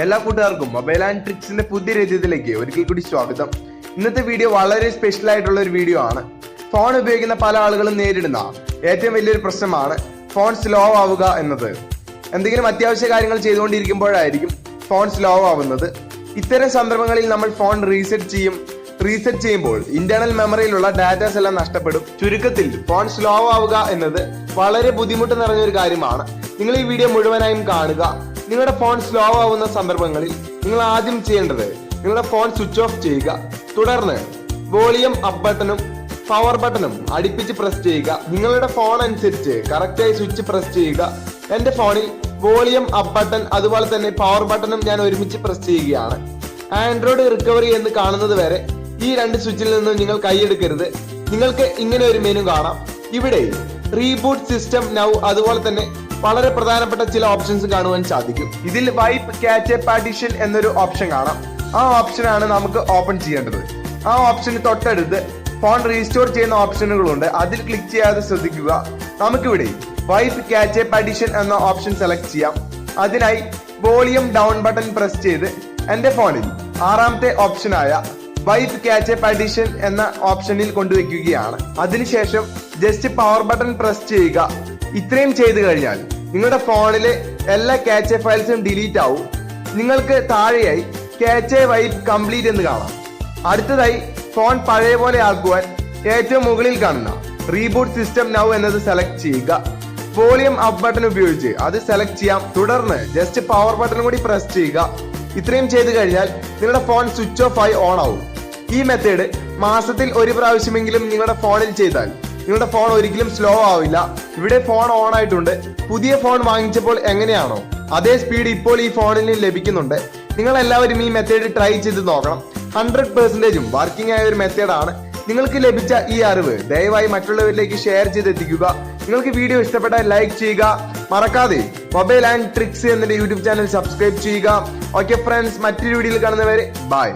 എല്ലാ കൂട്ടുകാർക്കും mobile and ട്രിക്സിന്റെ പുതിയ രീതിയിലേക്ക് ഒരിക്കൽ കൂടി സ്വാഗതം. ഇന്നത്തെ വീഡിയോ വളരെ സ്പെഷ്യൽ ആയിട്ടുള്ള ഒരു വീഡിയോ ആണ്. ഫോൺ ഉപയോഗിക്കുന്ന പല ആളുകളും നേരിടുന്ന ഏറ്റവും വലിയൊരു പ്രശ്നമാണ് ഫോൺ സ്ലോ ആവുക എന്നത്. എന്തെങ്കിലും അത്യാവശ്യ കാര്യങ്ങൾ ചെയ്തുകൊണ്ടിരിക്കുമ്പോഴായിരിക്കും ഫോൺ സ്ലോ ആവുന്നത്. ഇത്തരം സന്ദർഭങ്ങളിൽ നമ്മൾ ഫോൺ റീസെറ്റ് ചെയ്യും. റീസെറ്റ് ചെയ്യുമ്പോൾ ഇന്റേണൽ മെമ്മറിയിലുള്ള ഡാറ്റാസ് എല്ലാം നഷ്ടപ്പെടും. ചുരുക്കത്തിൽ ഫോൺ സ്ലോ ആവുക എന്നത് വളരെ ബുദ്ധിമുട്ട് നിറഞ്ഞ ഒരു കാര്യമാണ്. നിങ്ങൾ ഈ വീഡിയോ മുഴുവനായും കാണുക. നിങ്ങളുടെ ഫോൺ സ്ലോ ആവുന്ന സന്ദർഭങ്ങളിൽ നിങ്ങൾ ആദ്യം ചെയ്യേണ്ടത് നിങ്ങളുടെ ഫോൺ സ്വിച്ച് ഓഫ് ചെയ്യുക. തുടർന്ന് വോളിയം അപ്പ് ബട്ടണും പവർ ബട്ടണും അടുപ്പിച്ച് പ്രസ് ചെയ്യുക. നിങ്ങളുടെ ഫോൺ അനുസരിച്ച് കറക്റ്റായി സ്വിച്ച് പ്രസ് ചെയ്യുക. എന്റെ ഫോണിൽ വോളിയം അപ്പ് ബട്ടൺ അതുപോലെ തന്നെ പവർ ബട്ടണും ഞാൻ ഒരുമിച്ച് പ്രസ് ചെയ്യുകയാണ്. ആൻഡ്രോയിഡ് റിക്കവറി എന്ന് കാണുന്നത് വരെ ഈ രണ്ട് സ്വിച്ചിൽ നിന്നും നിങ്ങൾ കൈയെടുക്കരുത് നിങ്ങൾക്ക് ഇങ്ങനെ ഒരു മെനു കാണാം. ഇവിടെ റീബൂട്ട് സിസ്റ്റം നൗ അതുപോലെ തന്നെ വളരെ പ്രധാനപ്പെട്ട ചില ഓപ്ഷൻസ് കാണുവാൻ സാധിക്കും. ഇതിൽ വൈപ്പ് ക്യാച്ച് പാർട്ടീഷൻ എന്നൊരു ഓപ്ഷൻ കാണാം. ആ ഓപ്ഷനാണ് നമുക്ക് ഓപ്പൺ ചെയ്യേണ്ടത്. ആ ഓപ്ഷന് തൊട്ടടുത്ത് ഫോൺ റീസ്റ്റോർ ചെയ്യുന്ന ഓപ്ഷനുകളുണ്ട് അതിൽ ക്ലിക്ക് ചെയ്യാതെ ശ്രദ്ധിക്കുക. നമുക്കിവിടെ വൈപ്പ് ക്യാച്ച് പാർട്ടീഷൻ എന്ന ഓപ്ഷൻ സെലക്ട് ചെയ്യാം. അതിനായി വോളിയം ഡൗൺ ബട്ടൺ പ്രസ് ചെയ്ത് എന്റെ ഫോണിൽ ആറാമത്തെ ഓപ്ഷനായ വൈപ്പ് ക്യാച്ച് പാർട്ടീഷൻ എന്ന ഓപ്ഷനിൽ കൊണ്ടുവയ്ക്കുകയാണ്. അതിനുശേഷം ജസ്റ്റ് പവർ ബട്ടൺ പ്രസ് ചെയ്യുക. ഇത്രയും ചെയ്തു കഴിഞ്ഞാൽ നിങ്ങളുടെ ഫോണിലെ എല്ലാ ക്യാച്ച് ഫയൽസും ഡിലീറ്റ് ആവും. നിങ്ങൾക്ക് താഴെയായി ക്യാച്ച് വൈപ്പ് കംപ്ലീറ്റ് എന്ന് കാണാം. അടുത്തതായി ഫോൺ പഴയ പോലെ ആക്കുവാൻ ഏറ്റവും മുകളിൽ കാണുന്ന റീബൂട്ട് സിസ്റ്റം നൗ എന്നത് സെലക്ട് ചെയ്യുക. വോളിയം അപ്പ് ബട്ടൺ ഉപയോഗിച്ച് അത് സെലക്ട് ചെയ്യാം. തുടർന്ന് ജസ്റ്റ് പവർ ബട്ടൺ കൂടി പ്രസ് ചെയ്യുക. ഇത്രയും ചെയ്തു കഴിഞ്ഞാൽ നിങ്ങളുടെ ഫോൺ സ്വിച്ച് ഓഫ് ആയി ഓൺ ആവും. ഈ മെത്തേഡ് മാസത്തിൽ ഒരു പ്രാവശ്യമെങ്കിലും നിങ്ങളുടെ ഫോണിൽ ചെയ്താൽ നിങ്ങളുടെ ഫോൺ ഒരിക്കലും സ്ലോ ആവില്ല. ഇവിടെ ഫോൺ ഓൺ ആയിട്ടുണ്ട്. പുതിയ ഫോൺ വാങ്ങിച്ചപ്പോൾ എങ്ങനെയാണോ? അതേ സ്പീഡ് ഇപ്പോൾ ഈ ഫോണിൽ ലഭിക്കുന്നുണ്ട്. നിങ്ങൾ എല്ലാവരും ഈ മെത്തേഡ് ട്രൈ ചെയ്ത് നോക്കണം. ഹൺഡ്രഡ് പെർസെന്റേജും വർക്കിംഗ് ആയ ഒരു മെത്തേഡാണ് നിങ്ങൾക്ക് ലഭിച്ച ഈ അറിവ് ദയവായി മറ്റുള്ളവരിലേക്ക് ഷെയർ ചെയ്തെത്തിക്കുക. നിങ്ങൾക്ക് വീഡിയോ ഇഷ്ടപ്പെട്ടാൽ ലൈക്ക് ചെയ്യുക. മറക്കാതെ മൊബൈൽ ആൻഡ് ട്രിക്സ് എന്ന യൂട്യൂബ് ചാനൽ സബ്സ്ക്രൈബ് ചെയ്യുക. ഓക്കെ ഫ്രണ്ട്സ് മറ്റൊരു വീഡിയോയിൽ കാണുന്നവരെ ബൈ